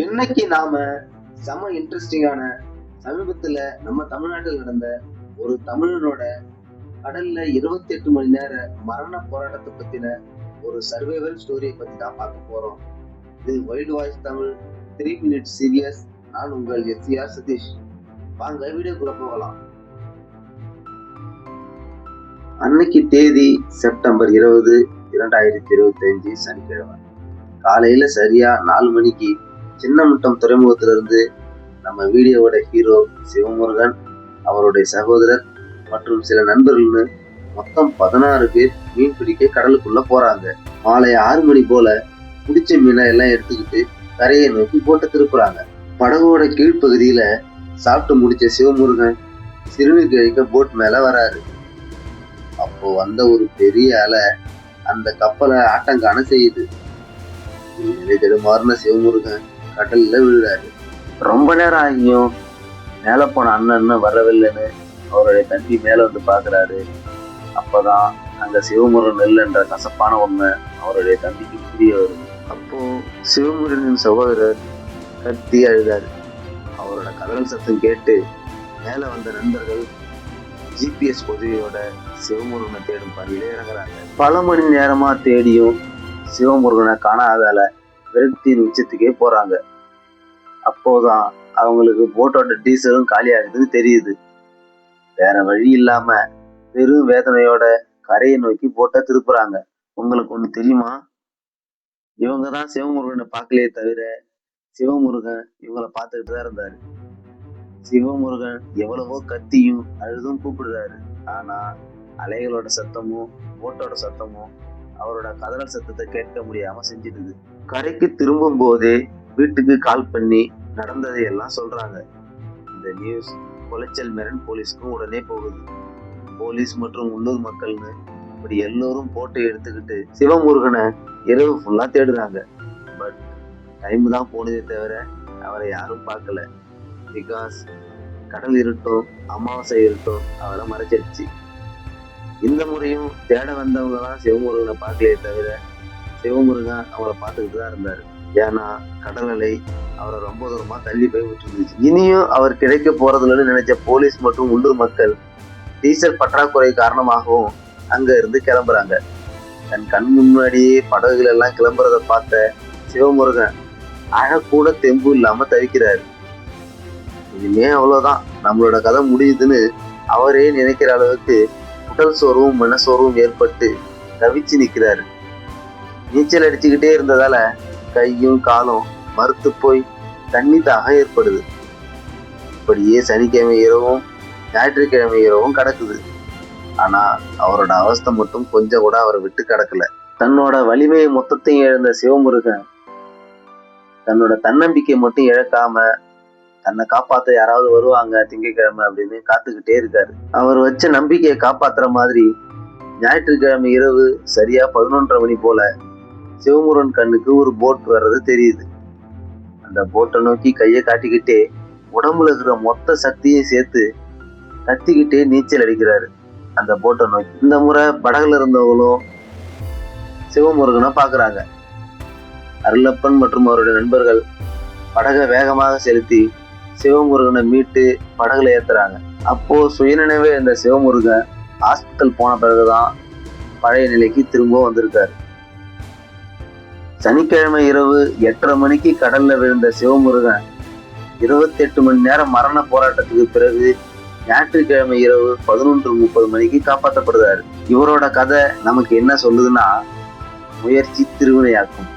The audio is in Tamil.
இன்னைக்கு நாம செம இன்ட்ரெஸ்டிங்கான சமீபத்துல நம்ம தமிழ்நாட்டில் நடந்த ஒரு தமிழனோட கடல்ல இருபத்தி எட்டு மணி நேர மரண போராட்டத்தை பத்தின ஒரு சர்வைவல் ஸ்டோரியை பத்தி தான் பார்க்க போறோம். இது wild voice Tamil three minute serious நான் உங்கள் எஸ்ஆர் சதீஷ். வாங்க வீடியோக்குள்ள போகலாம். அன்னைக்கு தேதி செப்டம்பர் இருபது இரண்டாயிரத்தி இருபத்தி அஞ்சு சனிக்கிழமை. காலையில சரியா நாலு மணிக்கு சின்னமுட்டம் துறைமுகத்திலிருந்து நம்ம வீடியோவோட ஹீரோ சிவமுருகன் அவருடைய சகோதரர் மற்றும் சில நண்பர்கள்னு மொத்தம் பதினாறு பேர் மீன் பிடிக்க கடலுக்குள்ள போறாங்க. மாலை ஆறு மணி போல பிடிச்ச மீனை எல்லாம் எடுத்துக்கிட்டு கரையை நோக்கி போட்டு திருப்புறாங்க. படகோட கீழ்ப்பகுதியில சாப்பிட்டு முடிச்ச சிவமுருகன் சிறுநீர் கழிக்க போட் மேல வராரு. அப்போ வந்த ஒரு பெரிய அலை அந்த கப்பலை ஆட்டங்கான செய்யுது. நிலை சிவமுருகன். கடல்ல விழுறாரு. ரொம்ப நேரம் ஆகியும் மேலே போன அண்ணன் வரவில்லைன்னு அவருடைய தம்பி மேலே வந்து பார்க்குறாரு அப்போதான் அந்த சிவமுருகன் இல்லைன்ற கசப்பான உண்மை அவருடைய தம்பிக்கு புரிய வரும் அப்போது சிவமுருகனின் சகோதரர் கத்தி அழுதாரு. அவரோட கடல் சத்தம் கேட்டு மேலே வந்த நண்பர்கள் ஜிபிஎஸ் உதவியோட சிவமுருகனை தேடும் பணியிலே இறங்குறாங்க. பல மணி நேரமாக தேடியும் சிவமுருகனை காணாதால விரக்தியின் உச்சத்துக்கே போறாங்க. அப்போதான் அவங்களுக்கு போட்டோட டீசலும் காலியாகுதுன்னு தெரியுது. வேற வழி இல்லாம பெரும் வேதனையோட கரையை நோக்கி போட்டா திருப்புறாங்க. உங்களுக்கு ஒண்ணு தெரியுமா? இவங்க தான் சிவமுருகனை பார்க்கலையே தவிர சிவமுருகன் இவங்கள பார்த்துக்கிட்டு தான் இருந்தாரு. சிவமுருகன் எவ்வளவோ கத்தியும் அழுதும் கூப்பிடுறாரு. ஆனா அலைகளோட சத்தமும் போட்டோட சத்தமும் அவரோட கதறல் சத்தத்தை கேட்க முடியாம செஞ்சிடுது. கரைக்கு திரும்பும் போதே வீட்டுக்கு கால் பண்ணி நடந்ததை எல்லாம் சொல்றாங்க. இந்த நியூஸ் கொலைச்சல் மெரன் போலீஸ்க்கும் உடனே போகுது. போலீஸ் மற்றும் உள்ளூர் மக்கள்னு இப்படி எல்லோரும் போட்டோ எடுத்துக்கிட்டு சிவமுருகனை இரவு ஃபுல்லாக தேடுறாங்க. பட் டைம் தான் போனதே தவிர அவரை யாரும் பார்க்கல. பிகாஸ் கடல் இருட்டும் அமாவாசை இருட்டும் அவரை மறைச்சிருச்சு. இந்த முறையும் தேட வந்தவங்க தான் சிவமுருகனை பார்க்கலையே தவிர சிவமுருகன் அவரை பார்த்துக்கிட்டு தான் இருந்தார். ஏன்னா கடல்நிலை அவரை ரொம்ப தூரமாக தள்ளி போய் விட்டுருந்துச்சு. இனியும் அவர் கிடைக்க போறதில்லன்னு நினைச்ச போலீஸ் மற்றும் உள்ளூர் மக்கள் டீசல் பற்றாக்குறை காரணமாகவும் அங்க இருந்து கிளம்புறாங்க. தன் கண் முன்னாடியே படகுகள் எல்லாம் கிளம்புறத பார்த்த சிவமுருகன் அழக்கூட தெம்பு இல்லாம தவிக்கிறாரு. இனிமே அவ்வளோதான் நம்மளோட கதை முடியுதுன்னு அவரே நினைக்கிற அளவுக்கு உடல் சோர்வும் மனசோர்வும் ஏற்பட்டு தவிச்சு நிற்கிறாரு நீச்சல் அடிச்சுக்கிட்டே இருந்ததால கையும் காலும் மறுத்து போய் தண்ணி தாகம் ஏற்படுது. இப்படியே சனிக்கிழமை இரவும் ஞாயிற்றுக்கிழமை இரவும் கிடக்குது. ஆனா அவரோட அவஸ்தை மட்டும் கொஞ்சம் கூட அவரை விட்டு கிடக்கல. தன்னோட வலிமையை மொத்தத்தையும் இழந்த சிவமுருகன் தன்னோட தன்னம்பிக்கை மட்டும் இழக்காம தன்னை காப்பாத்த யாராவது வருவாங்க திங்கட்கிழமை அப்படின்னு காத்துக்கிட்டே இருக்காரு. அவர் வச்ச நம்பிக்கையை காப்பாத்துற மாதிரி ஞாயிற்றுக்கிழமை இரவு சரியா பதினொன்றரை மணி போல சிவமுருகன் கண்ணுக்கு ஒரு போட் வர்றது தெரியுது. அந்த போட்டை நோக்கி கையை காட்டிக்கிட்டே உடம்புல இருக்கிற மொத்த சக்தியை சேர்த்து கத்திக்கிட்டே நீச்சல் அடிக்கிறாரு. அந்த போட்டை நோக்கி. இந்த முறை படகுல இருந்தவங்களும் சிவமுருகனை பார்க்குறாங்க. அருளப்பன் மற்றும் அவருடைய நண்பர்கள் படகை வேகமாக செலுத்தி சிவமுருகனை மீட்டு படகுல ஏத்துறாங்க. அப்போ சுயநினைவே இந்த சிவமுருகன் ஹாஸ்பிட்டல் போன பிறகுதான் பழைய நிலைக்கு திரும்ப வந்திருக்காரு. சனிக்கிழமை இரவு எட்டரை மணிக்கு கடல்ல விழுந்த சிவமுருகன் இருபத்தெட்டு மணி நேரம் மரண போராட்டத்துக்கு பிறகு ஞாயிற்றுக்கிழமை இரவு பதினொன்று முப்பது மணிக்கு காப்பாற்றப்படுகிறார். இவரோட கதை நமக்கு என்ன சொல்லுதுன்னா முயற்சி திருவினையாக்கும்.